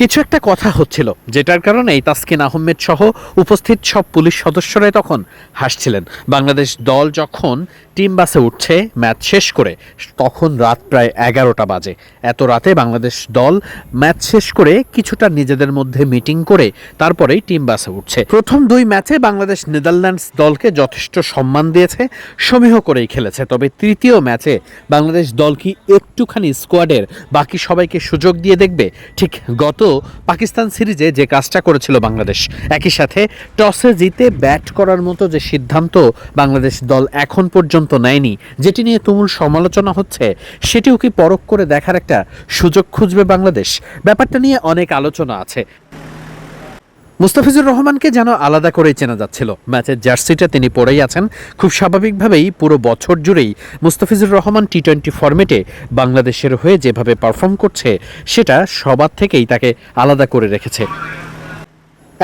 কিছু একটা কথা হচ্ছিল, যেটার কারণে এই তাসকিন আহমেদ সহ উপস্থিত সব পুলিশ সদস্যরাই তখন হাসছিলেন। বাংলাদেশ দল যখন টিম বাসে উঠছে, ম্যাচ শেষ করে, তখন রাত প্রায় এগারোটা বাজে। এত রাতে বাংলাদেশ দল ম্যাচ শেষ করে কিছুটা নিজেদের মধ্যে মিটিং করে তারপরেই টিম বাসে উঠছে। প্রথম দুই ম্যাচে বাংলাদেশ নেদারল্যান্ডস দলকে যথেষ্ট সম্মান দিয়েছে, সমীহ করেই খেলেছে। তবে তৃতীয় ম্যাচে বাংলাদেশ দল কি একটুখানি স্কোয়াডের বাকি সবাইকে সুযোগ দিয়ে দেখবে ঠিক গত পাকিস্তান সিরিজে যে কাজটা করেছিল বাংলাদেশ। একই সাথে টসে জিতে ব্যাট করার মতো যে সিদ্ধান্ত বাংলাদেশ দল এখন পর্যন্ত নেয়নি, যেটি নিয়ে তুমুল সমালোচনা হচ্ছে, সেটিও কি পরখ করে দেখার একটা সুযোগ খুঁজবে বাংলাদেশ? ব্যাপারটা নিয়ে অনেক আলোচনা আছে। মুস্তাফিজুর রহমানকে যেন আলাদা করেই চেনা যাচ্ছিল। ম্যাচের জার্সিটা তিনি পরেই আছেন। খুব স্বাভাবিকভাবেই পুরো বছর জুড়েই মুস্তাফিজুর রহমান টি টোয়েন্টি ফর্মেটে বাংলাদেশের হয়ে যেভাবে পারফর্ম করছে, সেটা সবার থেকেই তাকে আলাদা করে রেখেছে।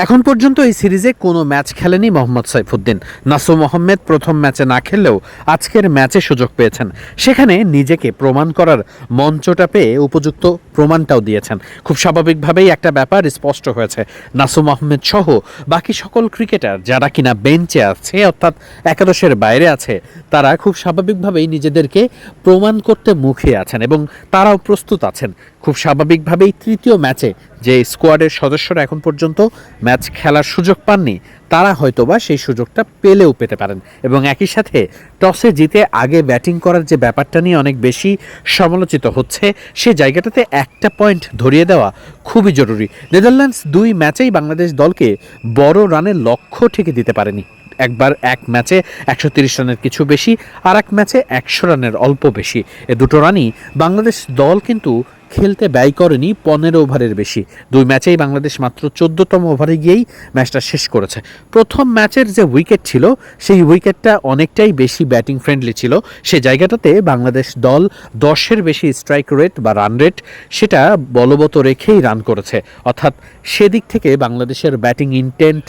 এখন পর্যন্ত এই সিরিজে কোনো ম্যাচ খেলেনি মোহাম্মদ সাইফুদ্দিন। নাসু মোহাম্মদ প্রথম ম্যাচে না খেললেও আজকের ম্যাচে সুযোগ পেয়েছেন। সেখানে নিজেকে প্রমাণ করার মঞ্চটা পেয়ে উপযুক্ত প্রমাণটাও দিয়েছেন। খুব স্বাভাবিকভাবেই একটা ব্যাপার স্পষ্ট হয়েছে। নাসুম আহমেদ সহ বাকি সকল ক্রিকেটার যারা কিনা বেঞ্চে আছে, অর্থাৎ একাদশের বাইরে আছে, তারা খুব স্বাভাবিকভাবেই নিজেদেরকে প্রমাণ করতে মুখে আছেন এবং তারাও প্রস্তুত আছেন। খুব স্বাভাবিকভাবেই তৃতীয় ম্যাচে যে স্কোয়াডের সদস্যরা এখন পর্যন্ত ম্যাচ খেলার সুযোগ পাননি, তারা হয়তোবা সেই সুযোগটা পেলেও পেতে পারেন। এবং একই সাথে টসে জিতে আগে ব্যাটিং করার যে ব্যাপারটা নিয়ে অনেক বেশি সমালোচিত হচ্ছে, সে জায়গাটাতে একটা পয়েন্ট ধরিয়ে দেওয়া খুবই জরুরি। নেদারল্যান্ডস দুই ম্যাচেই বাংলাদেশ দলকে বড় রানের লক্ষ্য ঠেকে দিতে পারেনি। একবার এক ম্যাচে একশো তিরিশ রানের কিছু বেশি আর এক ম্যাচে একশো রানের অল্প বেশি। এ দুটো রানই বাংলাদেশ দল কিন্তু খেলতে ব্যয় করেনি পনেরো ওভারের বেশি। দুই ম্যাচেই বাংলাদেশ মাত্র চোদ্দতম ওভারে গিয়েই ম্যাচটা শেষ করেছে। প্রথম ম্যাচের যে উইকেট ছিল, সেই উইকেটটা অনেকটাই বেশি ব্যাটিং ফ্রেন্ডলি ছিল। সে জায়গাটাতে বাংলাদেশ দল দশের বেশি স্ট্রাইক রেট বা রান রেট সেটা বলবত রেখেই রান করেছে। অর্থাৎ সেদিক থেকে বাংলাদেশের ব্যাটিং ইন্টেন্ট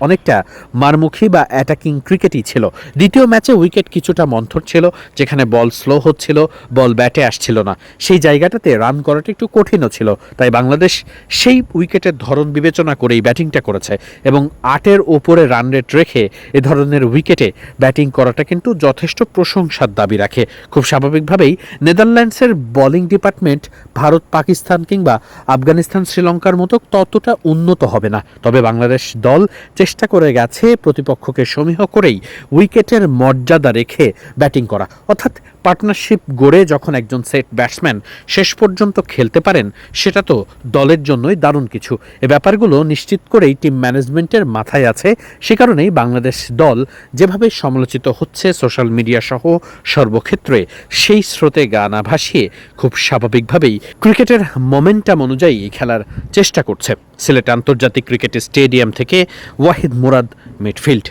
অনেকটা মারমুখী বা অ্যাটাকিং ক্রিকেটই ছিল। দ্বিতীয় ম্যাচে উইকেট কিছুটা মন্থর ছিল, যেখানে বল স্লো হচ্ছিল বল ব্যাটে আসছিল না। সেই জায়গাটাতে রান করাটা একটু কঠিনও ছিল। তাই বাংলাদেশ সেই উইকেটের ধরন বিবেচনা করেই ব্যাটিংটা করেছে এবং আটের ওপরে রান রেট রেখে এ ধরনের উইকেটে ব্যাটিং করাটা কিন্তু যথেষ্ট প্রশংসার দাবি রাখে। খুব স্বাভাবিকভাবেই নেদারল্যান্ডসের বোলিং ডিপার্টমেন্ট ভারত, পাকিস্তান কিংবা আফগানিস্তান, শ্রীলঙ্কার মতো ততটা উন্নত হবে না। তবে বাংলাদেশ দল চেষ্টা করে গেছে প্রতিপক্ষকে সমীহ করেই উইকেটের মর্যাদা রেখে ব্যাটিং করা। অর্থাৎ পার্টনারশিপ গড়ে যখন একজন সেট ব্যাটসম্যান শেষ পর্যন্ত খেলতে পারেন, সেটা তো দলের জন্যই দারুণ কিছু। এ ব্যাপারগুলো নিশ্চিত করেই টিম ম্যানেজমেন্টের মাথায় আছে। সে কারণেই বাংলাদেশ দল যেভাবে সমালোচিত হচ্ছে সোশ্যাল মিডিয়া সহ সর্বক্ষেত্রে, সেই স্রোতে গা না ভাসিয়ে খুব স্বাভাবিকভাবেই ক্রিকেটের মোমেন্টাম অনুযায়ী খেলার চেষ্টা করছে। সিলেট আন্তর্জাতিক ক্রিকেট স্টেডিয়াম থেকে ওয়াহিদ মুরাদ মিডফিল্ড।